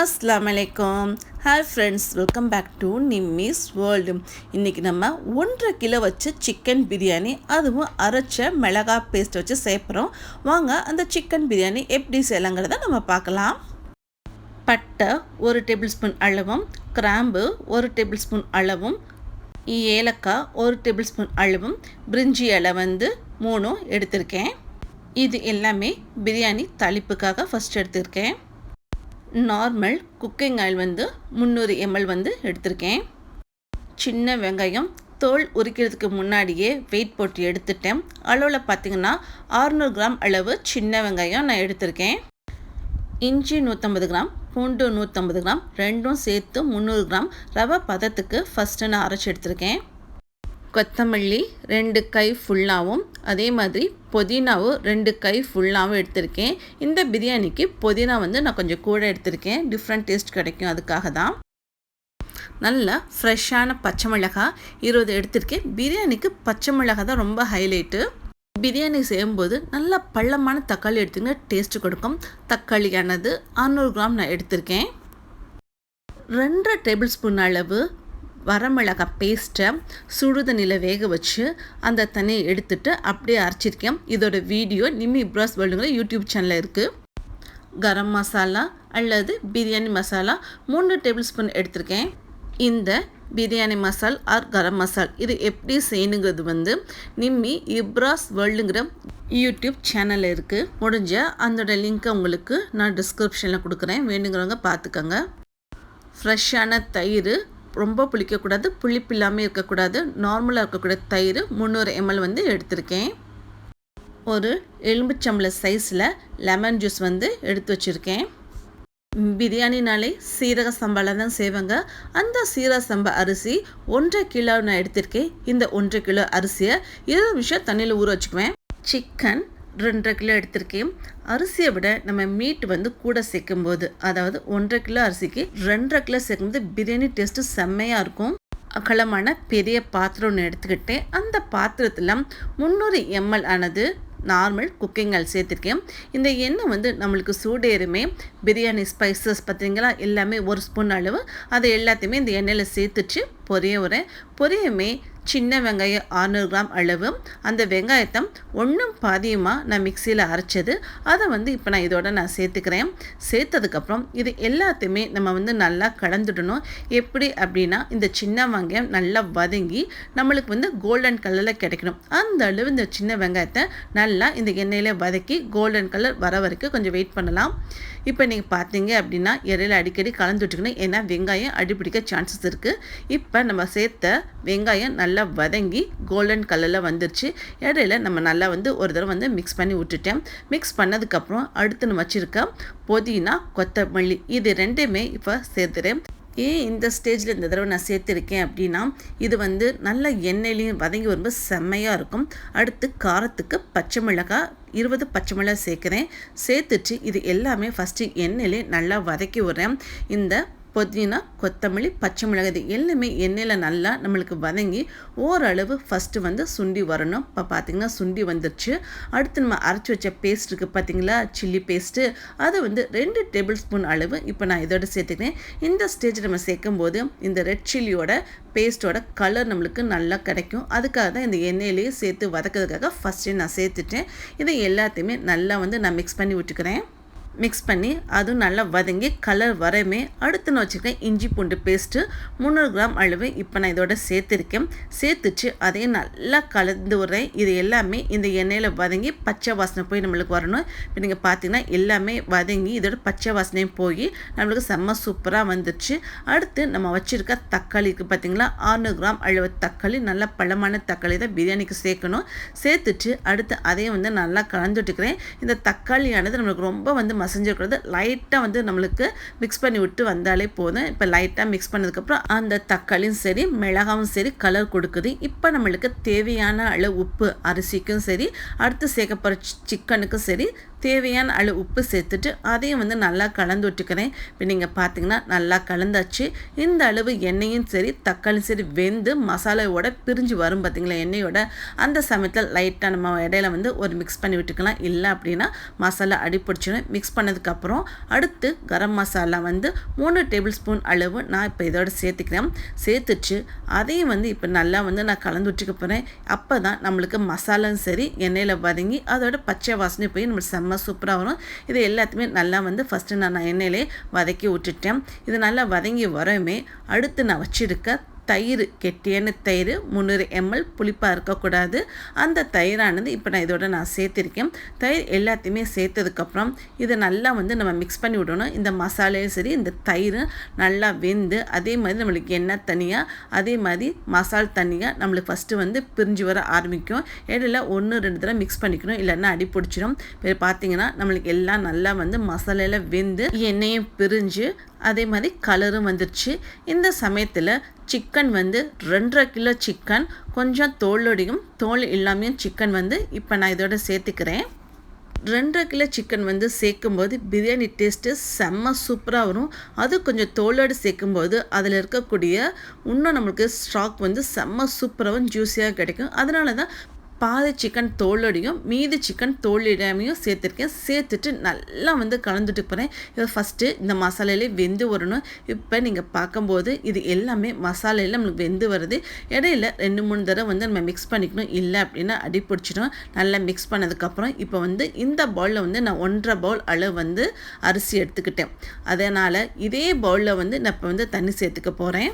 அஸ்லாம் வலைக்கம் hi friends welcome back to Nimmi's world இன்றைக்கி நம்ம ஒன்றரை கிலோ வச்சு சிக்கன் பிரியாணி அதுவும் அரைச்ச மிளகா பேஸ்ட் வச்சு சேர்ப்புறோம் வாங்க அந்த சிக்கன் பிரியாணி எப்படி செய்யலாங்கிறத நம்ம பார்க்கலாம். பட்டை ஒரு டேபிள் ஸ்பூன் அளவும் கிராம்பு ஒரு டேபிள் ஸ்பூன் அளவும் ஏலக்காய் ஒரு டேபிள் ஸ்பூன் அளவும் பிரிஞ்சி இலை வந்து மூணும் எடுத்திருக்கேன். இது எல்லாமே பிரியாணி தளிப்புக்காக ஃபஸ்ட் எடுத்திருக்கேன். நார்மல் குக்கிங் ஆயில் வந்து முந்நூறு எம்எல் வந்து எடுத்திருக்கேன். சின்ன வெங்காயம் தோல் உரிக்கிறதுக்கு முன்னாடியே வெயிட் போட்டு எடுத்துட்டேன். அளவில் பார்த்திங்கன்னா அறுநூறு கிராம் அளவு சின்ன வெங்காயம் நான் எடுத்திருக்கேன். இஞ்சி நூற்றம்பது கிராம் பூண்டு நூற்றம்பது கிராம் ரெண்டும் சேர்த்து முந்நூறு கிராம் ரவை பதத்துக்கு ஃபஸ்ட்டு நான் அரைச்சி எடுத்திருக்கேன். கொத்தமல்லி ரெண்டு கை ஃபுல்லாகவும் அதே மாதிரி புதினாவும் ரெண்டு கை ஃபுல்லாகவும் எடுத்திருக்கேன். இந்த பிரியாணிக்கு புதினா வந்து நான் கொஞ்சம் கூட எடுத்திருக்கேன். டிஃப்ரெண்ட் டேஸ்ட் கிடைக்கும் அதுக்காக தான். நல்லா ஃப்ரெஷ்ஷான பச்சை மிளகாய் இருபது எடுத்திருக்கேன். பிரியாணிக்கு பச்சை மிளகாய் தான் ரொம்ப ஹைலைட்டு பிரியாணி செய்யும்போது நல்லா பள்ளமான தக்காளி எடுத்துங்க டேஸ்ட்டு கொடுக்கும். தக்காளியானது அறநூறு கிராம் நான் எடுத்திருக்கேன். ரெண்டரை டேபிள் ஸ்பூன் அளவு வரமிளகாய் பேஸ்ட்டை சுடுதண்ணியில் வேக வச்சு அந்த தண்ணியை எடுத்துட்டு அப்படியே அரைச்சிருக்கேன். இதோட வீடியோ நிம்மி இப்ராஸ் வேர்ல்டுங்கிற யூடியூப் சேனலில் இருக்குது கரம் மசாலா அல்லது பிரியாணி மசாலா மூணு டேபிள் ஸ்பூன் எடுத்திருக்கேன். இந்த பிரியாணி மசால் ஆர் கரம் மசால் இது எப்படி செய்யணுங்கிறது வந்து நிம்மி இப்ராஸ் வேர்ல்டுங்கிற யூடியூப் சேனலில் இருக்குது முடிஞ்ச அதோட லிங்க்கை உங்களுக்கு நான் டிஸ்கிரிப்ஷனில் கொடுக்குறேன். வேணுங்கிறவங்க பார்த்துக்கோங்க. ஃப்ரெஷ்ஷான தயிர் ரொம்ப புளிக்கக்கூடாது புளிப்பு இல்லாமல் இருக்கக்கூடாது நார்மலாக இருக்கக்கூடிய தயிர் முந்நூறு எம்எல் வந்து எடுத்திருக்கேன். ஒரு எலும்புச்சம்பள சைஸில் லெமன் ஜூஸ் வந்து எடுத்து வச்சுருக்கேன். பிரியாணினாலே சீரக சம்பாவில் தான் செய்வாங்க. அந்த சீரக சம்பா அரிசி ஒன்றரை கிலோ நான் எடுத்திருக்கேன். இந்த ஒன்றரை கிலோ அரிசியை இருபது நிமிஷம் தண்ணியில் ஊற வச்சுக்குவேன். சிக்கன் ரெண்டரை கிலோ எடுத்திருக்கேன். அரிசியை விட நம்ம மீட் வந்து கூட சேர்க்கும் போது அதாவது ஒன்றரை கிலோ அரிசிக்கு ரெண்டரை கிலோ சேர்க்கும்போது பிரியாணி டேஸ்ட்டு செம்மையாக இருக்கும். அகலமான பெரிய பாத்திரம் ஒன்று எடுத்துக்கிட்டேன். அந்த பாத்திரத்தில் முந்நூறு எம்எல் ஆனது நார்மல் குக்கிங் ஆயில் சேர்த்துருக்கேன். இந்த எண்ணெய் வந்து நம்மளுக்கு சூடேறுமே பிரியாணி ஸ்பைசஸ் பார்த்தீங்களா எல்லாமே ஒரு ஸ்பூன் அளவு அதை எல்லாத்தையுமே இந்த எண்ணெயில் சேர்த்துச்சு பொரிய உரை பொரியமே சின்ன வெங்காயம் ஆறுநூறு கிராம் அளவு. அந்த வெங்காயத்தை ஒன்றும் பாதியமாக நான் மிக்சியில் அரைச்சது. அதை வந்து இப்போ நான் இதோட நான் சேர்த்துக்கிறேன். சேர்த்ததுக்கப்புறம் இது எல்லாத்தையுமே நம்ம வந்து நல்லா கலந்துடணும். எப்படி அப்படின்னா இந்த சின்ன வெங்காயம் நல்லா வதங்கி நம்மளுக்கு வந்து கோல்டன் கலரில் கிடைக்கணும். அந்த அளவு இந்த சின்ன வெங்காயத்தை நல்லா இந்த எண்ணெயில் வதக்கி கோல்டன் கலர் வர வரைக்கும் கொஞ்சம் வெயிட் பண்ணலாம். இப்போ நீங்கள் பார்த்தீங்க அப்படின்னா இடையில அடிக்கடி கலந்து விட்டுக்கணும் ஏன்னா வெங்காயம் அடிப்பிடிக்க சான்சஸ் இருக்குது இப்போ நம்ம சேர்த்த வெங்காயம் நல்லா வதங்கி கோல்டன் கலரில் வந்துருச்சு. இடையில நம்ம நல்லா வந்து ஒரு தடவை வந்து மிக்ஸ் பண்ணி விட்டுட்டேன். மிக்ஸ் பண்ணதுக்கப்புறம் அடுத்து நம்ம வச்சுருக்க புதினா கொத்தமல்லி இது ரெண்டுமே இப்போ சேர்த்துறேன். ஏன் இந்த ஸ்டேஜில் இந்த தடவை நான் சேர்த்துருக்கேன் அப்படின்னா இது வந்து நல்ல எண்ணெயிலையும் வதங்கி வரும்போது செம்மையாக இருக்கும். அடுத்து காரத்துக்கு பச்சை மிளகாய் இருபது பச்சை மிளகாய் சேர்க்குறேன். சேர்த்துட்டு இது எல்லாமே ஃபஸ்ட்டு எண்ணெயிலே நல்லா வதக்கி விட்றேன். இந்த புதினா கொத்தமல்லி பச்சை மிளகு இது எல்லாமே எண்ணெயில் நல்லா நம்மளுக்கு வதங்கி ஓரளவு ஃபஸ்ட்டு வந்து சுண்டி வரணும். இப்போ பார்த்திங்கன்னா சுண்டி வந்துருச்சு. அடுத்து நம்ம அரைச்சி வச்ச பேஸ்ட் இருக்குது பார்த்தீங்களா சில்லி பேஸ்ட்டு அதை வந்து ரெண்டு டேபிள் ஸ்பூன் அளவு இப்போ நான் இதோட சேர்த்துக்கிறேன். இந்த ஸ்டேஜ் நம்ம சேர்க்கும் போது இந்த ரெட் சில்லியோட பேஸ்ட்டோட கலர் நம்மளுக்கு நல்லா கிடைக்கும். அதுக்காக தான் இந்த எண்ணெயிலேயே சேர்த்து வதக்கிறதுக்காக ஃபஸ்ட்டு நான் சேர்த்துட்டேன். இதை எல்லாத்தையுமே நல்லா வந்து நான் மிக்ஸ் பண்ணி விட்டுக்கிறேன். மிக்ஸ் பண்ணி அதுவும் நல்லா வதங்கி கலர் வரமே அடுத்து நான் வச்சுருக்கேன் இஞ்சி பூண்டு பேஸ்ட்டு முந்நூறு கிராம் அளவு இப்போ நான் இதோட சேர்த்துருக்கேன். சேர்த்துச்சு அதையும் நல்லா கலந்து விட்றேன் இது எல்லாமே இந்த எண்ணெயில் வதங்கி பச்சை வாசனை போய் நம்மளுக்கு வரணும். இப்போ நீங்கள் பார்த்தீங்கன்னா எல்லாமே வதங்கி இதோட பச்சை வாசனையும் போய் நம்மளுக்கு செம்ம சூப்பராக வந்துடுச்சு அடுத்து நம்ம வச்சுருக்க தக்காளிக்கு பார்த்தீங்களா ஆறுநூறு கிராம் அளவு தக்காளி நல்லா பழமான தக்காளி தான் பிரியாணிக்கு சேர்க்கணும். சேர்த்துட்டு அடுத்து அதையும் வந்து நல்லா கலந்துட்டுக்கிறேன் இந்த தக்காளியானது நம்மளுக்கு ரொம்ப வந்து மசிஞ்சிருக்கிறது. லைட்டாக வந்து நம்மளுக்கு மிக்ஸ் பண்ணி விட்டு வந்தாலே போதும். இப்போ லைட்டாக மிக்ஸ் பண்ணதுக்கப்புறம் அந்த தக்காளியும் சரி மிளகாவும் சரி கலர் கொடுக்குது. இப்போ நம்மளுக்கு தேவையான அளவு உப்பு அரிசிக்கும் சரி அடுத்து சேர்க்க போகிற சிக்கனுக்கும் சரி தேவையான அளவு உப்பு சேர்த்துட்டு அதையும் வந்து நல்லா கலந்து விட்டுக்கிறேன். இப்போ நீங்கள் பார்த்தீங்கன்னா நல்லா கலந்தாச்சு. இந்த அளவு எண்ணெயும் சரி தக்காளியும் சரி வெந்து மசாலாவோட பிரிஞ்சு வரும் பார்த்தீங்களா எண்ணெயோட. அந்த சமயத்தில் லைட்டாக நம்ம இடையில வந்து ஒரு மிக்ஸ் பண்ணி விட்டுக்கலாம். இல்லை அப்படின்னா மசாலா அடிப்பிடிச்சிடும் மிக்ஸ் பண்ணதுக்கப்புறம் அடுத்து கரம் மசாலா வந்து மூணு டேபிள் ஸ்பூன் அளவு நான் இப்போ இதோட சேர்த்துக்கிறேன். சேர்த்துச்சு அதையும் வந்து இப்போ நல்லா வந்து நான் கலந்து விட்டுக்க போகிறேன் அப்போ தான் நம்மளுக்கு மசாலாவும் சரி எண்ணெயில் வதங்கி அதோட பச்சை வாசனை போய் நம்ம செம்ம சூப்பராக வரும். இது எல்லாத்தையுமே நல்லா வந்து ஃபஸ்ட்டு நான் எண்ணெயிலே வதக்கி விட்டுட்டேன். இது நல்லா வதங்கி வரவுமே அடுத்து நான் வச்சுருக்க தயிர் கெட்டியான தயிர் முந்நூறு எம்எல் புளிப்பாக இருக்கக்கூடாது. அந்த தயிரானது இப்போ நான் இதோட நான் சேர்த்துருக்கேன். தயிர் எல்லாத்தையுமே சேர்த்ததுக்கப்புறம் இதை நல்லா வந்து நம்ம மிக்ஸ் பண்ணி விடணும். இந்த மசாலையும் சரி இந்த தயிர் நல்லா வெந்து அதே மாதிரி நம்மளுக்கு எண்ணெய் தனியாக அதே மாதிரி மசால் தனியாக நம்மளுக்கு ஃபஸ்ட்டு வந்து பிரிஞ்சு வர ஆரம்பிக்கும். இடையில ஒன்று ரெண்டு தடவை மிக்ஸ் பண்ணிக்கணும். இல்லைன்னா அடி பிடிச்சிடும் இப்போ பார்த்தீங்கன்னா நம்மளுக்கு எல்லாம் நல்லா வந்து மசாலையில் வெந்து எண்ணெயும் பிரிஞ்சு அதே மாதிரி கலரும் வந்துருச்சு. இந்த சமயத்தில் சிக்கன் வந்து ரெண்டரை கிலோ சிக்கன் கொஞ்சம் தோலோடையும் தோல் இல்லாமையும் சிக்கன் வந்து இப்போ நான் இதோட சேர்த்துக்கிறேன். ரெண்டரை கிலோ சிக்கன் வந்து சேர்க்கும்போது பிரியாணி டேஸ்ட்டு செம்ம சூப்பராக வரும். அது கொஞ்சம் தோலோடு சேர்க்கும்போது அதில் இருக்கக்கூடிய இன்னும் நம்மளுக்கு ஸ்டாக் வந்து செம்ம சூப்பராகவும் ஜூஸியாக கிடைக்கும். அதனால தான் பாதி சிக்கன் தோலோடையும் மீதி சிக்கன் தோலிடமையும் சேர்த்துருக்கேன். சேர்த்துட்டு நல்லா வந்து கலந்துட்டு போகிறேன் இது ஃபஸ்ட்டு இந்த மசாலையிலே வெந்து வரணும். இப்போ நீங்கள் பார்க்கும்போது இது எல்லாமே மசாலையில் நம்மளுக்கு வெந்து வருது. இடையில ரெண்டு மூணு தடவை வந்து நம்ம மிக்ஸ் பண்ணிக்கணும். இல்லை அப்படின்னா அடி பிடிச்சிடும். நல்லா மிக்ஸ் பண்ணதுக்கப்புறம் இப்போ வந்து இந்த பவுலில் வந்து நான் ஒன்றரை பவுல் அளவு வந்து அரிசி எடுத்துக்கிட்டேன். அதனால் இதே பவுலில் வந்து நான் இப்போ வந்து தண்ணி சேர்த்துக்க போகிறேன்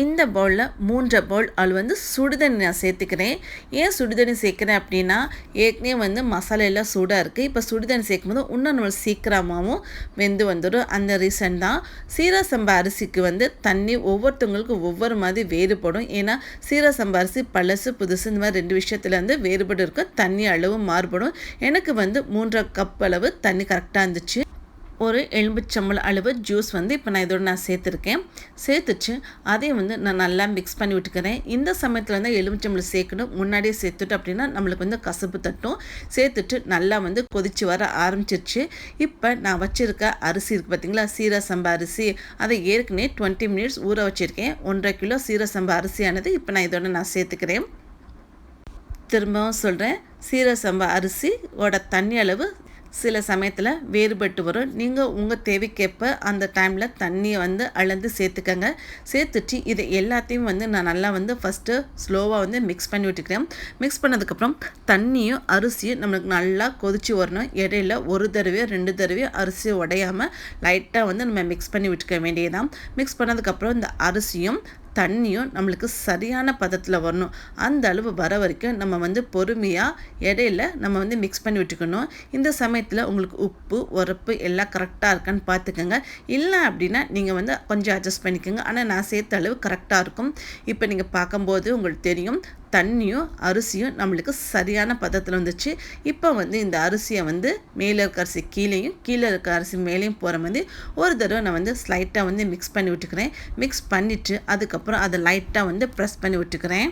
இந்த பவுலில் மூன்றரை பவுல் அது வந்து சுடுதண்ணி நான் சேர்த்துக்கிறேன். ஏன் சுடுதண்ணி சேர்க்குறேன் அப்படின்னா ஏற்கனவே வந்து மசாலா எல்லாம் சூடாக இருக்குது இப்போ சுடுதண்ணி சேர்க்கும்போது இன்னும் நம்ம சீக்கிரமாகவும் வெந்து வந்துடும். அந்த ரீசன் தான். சீரக சம்பா அரிசிக்கு வந்து தண்ணி ஒவ்வொருத்தவங்களுக்கும் ஒவ்வொரு மாதிரி வேறுபடும். ஏன்னா சீரக சம்பா அரிசி பழசு புதுசு இந்த மாதிரி ரெண்டு விஷயத்தில் வந்து வேறுபட்டு இருக்கும். தண்ணி அளவு மாறுபடும். எனக்கு வந்து மூன்றரை கப் அளவு தண்ணி கரெக்டாக இருந்துச்சு. ஒரு எலும்புச்சம்பள அளவு ஜூஸ் வந்து இப்போ நான் இதோட நான் சேர்த்துருக்கேன். சேர்த்துச்சு. அதையும் வந்து நான் நல்லா மிக்ஸ் பண்ணி விட்டுக்கிறேன். இந்த சமயத்தில் வந்து எலுமிச்சம்பளம் சேர்க்கணும். முன்னாடியே சேர்த்துட்டு அப்படின்னா நம்மளுக்கு வந்து கசப்பு தட்டும். சேர்த்துட்டு நல்லா வந்து கொதித்து வர ஆரம்பிச்சிருச்சு. இப்போ நான் வச்சுருக்க அரிசி இருக்குது பார்த்தீங்களா சீரக சம்பா அரிசி. அதை ஏற்கனவே டுவெண்ட்டி மினிட்ஸ் ஊற வச்சுருக்கேன். ஒன்றரை கிலோ சீரக சம்பா அரிசியானது இப்போ நான் இதோட நான் சேர்த்துக்கிறேன். திரும்பவும் சொல்கிறேன் சீரக சம்பா அரிசியோட தண்ணி அளவு சில சமயத்தில் வேறுபட்டு வரும். நீங்கள் உங்கள் தேவைக்கேற்ப அந்த டைமில் தண்ணியை வந்து அளந்து சேர்த்துக்கங்க. சேர்த்துட்டு இதை எல்லாத்தையும் வந்து நான் நல்லா வந்து ஃபஸ்ட்டு ஸ்லோவாக வந்து மிக்ஸ் பண்ணி விட்டுக்கிறேன். மிக்ஸ் பண்ணதுக்கப்புறம் தண்ணியும் அரிசியும் நம்மளுக்கு நல்லா கொதிச்சு வரணும். இடையில ஒரு தடவையோ ரெண்டு தடவையோ அரிசியை உடையாமல் லைட்டாக வந்து நம்ம மிக்ஸ் பண்ணி விட்டுக்க வேண்டியதான் மிக்ஸ் பண்ணதுக்கப்புறம் இந்த அரிசியும் தண்ணியும் நம்மளுக்கு சரியான பதத்தில் வரணும். அந்த அளவு வர வரைக்கும் நம்ம வந்து பொறுமையாக இடையில நம்ம வந்து மிக்ஸ் பண்ணி விட்டுக்கணும். இந்த சமயத்தில் உங்களுக்கு உப்பு உரப்பு எல்லாம் கரெக்டாக இருக்கான்னு பார்த்துக்கோங்க இல்லை அப்படின்னா நீங்கள் வந்து கொஞ்சம் அட்ஜஸ்ட் பண்ணிக்கோங்க. ஆனால் நான் சேர்த்த அளவு கரெக்டாக இருக்கும். இப்போ நீங்கள் பார்க்கும்போது உங்களுக்கு தெரியும். தண்ணியும் அரிசியும் நம்மளுக்கு சரியான பதத்தில் வந்துச்சு. இப்போ வந்து இந்த அரிசியை வந்து மேலே இருக்க அரிசி கீழேயும் கீழே இருக்க அரிசி மேலேயும் போகிற மாதிரி ஒரு தடவை நான் வந்து ஸ்லைட்டாக வந்து மிக்ஸ் பண்ணி விட்டுக்கிறேன். மிக்ஸ் பண்ணிவிட்டு அதுக்கப்புறம் அதை லைட்டாக வந்து ப்ரெஸ் பண்ணி விட்டுக்கிறேன்.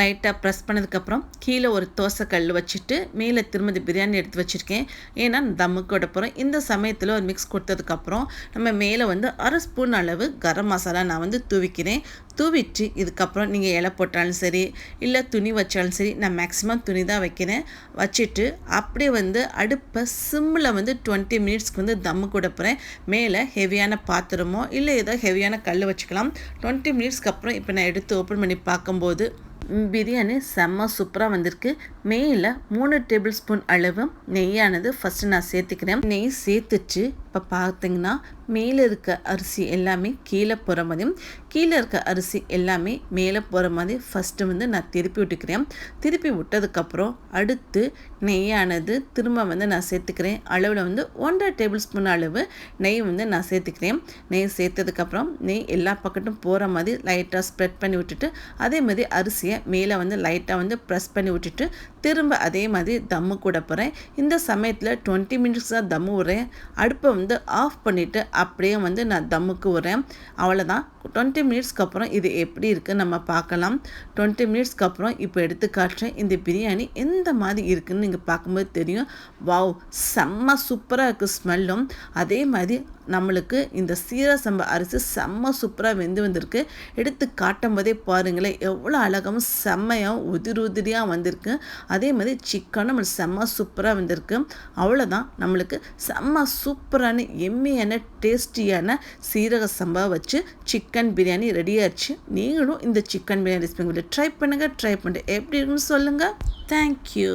லைட்டாக ப்ரெஸ் பண்ணதுக்கப்புறம் கீழே ஒரு தோசை கல் வச்சுட்டு மேலே திருமதி பிரியாணி எடுத்து வச்சுருக்கேன். ஏன்னா தம்முக்கு விட போகிறோம் இந்த சமயத்தில் ஒரு மிக்ஸ் கொடுத்ததுக்கப்புறம் நம்ம மேலே வந்து அரை ஸ்பூன் அளவு கரம் மசாலா நான் வந்து தூவிக்கிறேன். தூவிட்டு இதுக்கப்புறம் நீங்கள் இலை போட்டாலும் சரி இல்லை துணி வச்சாலும் சரி நான் மேக்ஸிமம் துணி தான் வைக்கிறேன். வச்சுட்டு அப்படியே வந்து அடுப்பை சிம்மில் வந்து டுவெண்ட்டி மினிட்ஸ்க்கு வந்து தம்மு கொடுப்புறேன் மேலே ஹெவியான பாத்திரமோ இல்லை ஏதோ ஹெவியான கல் வச்சுக்கலாம். டுவெண்ட்டி மினிட்ஸ்க்கு அப்புறம் இப்போ நான் எடுத்து ஓப்பன் பண்ணி பார்க்கும்போது பிரியாணி செம்ம சூப்பராக வந்திருக்கு. மேலே மூணு டேபிள் ஸ்பூன் அளவு நெய்யானது ஃபஸ்ட்டு நான் சேர்த்துக்கிறேன். நெய் சேர்த்துச்சு இப்போ பார்த்தீங்கன்னா மேலே இருக்க அரிசி எல்லாமே கீழே போகிற மாதிரியும் கீழே இருக்க அரிசி எல்லாமே மேலே போகிற மாதிரி ஃபஸ்ட்டு வந்து நான் திருப்பி விட்டுக்கிறேன். திருப்பி விட்டதுக்கப்புறம் அடுத்து நெய்யானது திரும்ப வந்து நான் சேர்த்துக்கிறேன். அளவில் வந்து ஒன்றரை டேபிள் ஸ்பூன் அளவு நெய் வந்து நான் சேர்த்துக்கிறேன். நெய் சேர்த்ததுக்கப்புறம் நெய் எல்லா பக்கட்டும் போகிற மாதிரி லைட்டாக ஸ்ப்ரெட் பண்ணி விட்டுட்டு அதே மாதிரி அரிசியை மேலே வந்து லைட்டாக வந்து ப்ரெஸ் பண்ணி விட்டுட்டு திரும்ப அதே மாதிரி தம்மு கூட போகிறேன் இந்த சமயத்தில் டுவெண்ட்டி மினிட்ஸ் தான் தம்மு விடுறேன் அடுப்பை வந்து வந்து ஆஃப் பண்ணிவிட்டு அப்படியே வந்து நான் தம்முக்கு வரேன் அவ்வளோதான் டுவெண்ட்டி மினிட்ஸ்க்கு அப்புறம் இது எப்படி இருக்குது நம்ம பார்க்கலாம். டுவெண்ட்டி மினிட்ஸ்க்கு அப்புறம் இப்போ எடுத்து காட்டுறேன். இந்த பிரியாணி எந்த மாதிரி இருக்குதுன்னு நீங்கள் பார்க்கும்போது தெரியும். வாவ் செம்ம சூப்பராக இருக்குது ஸ்மெல்லும் அதே மாதிரி நம்மளுக்கு இந்த சீர சம்பா அரிசி செம்ம சூப்பராக வெந்து வந்திருக்கு. எடுத்து காட்டும் போதே பாருங்களேன் எவ்வளோ அழகாகவும் செம்மையாகவும் உதிரி உதிரியாக வந்திருக்கு. அதே மாதிரி சிக்கனும் செம்ம சூப்பராக வந்திருக்கு. அவ்வளோதான் நம்மளுக்கு செம்ம சூப்பரான எம்மியான டேஸ்டியான சீரக சம்பா வச்சு சிக்கன் பிரியாணி ரெடியாகிடுச்சு நீங்களும் இந்த சிக்கன் பிரியாணி ரெசிபி ட்ரை பண்ணுங்கள் ட்ரை பண்ணிட்டு எப்படி இருக்குன்னு சொல்லுங்கள் தேங்க்யூ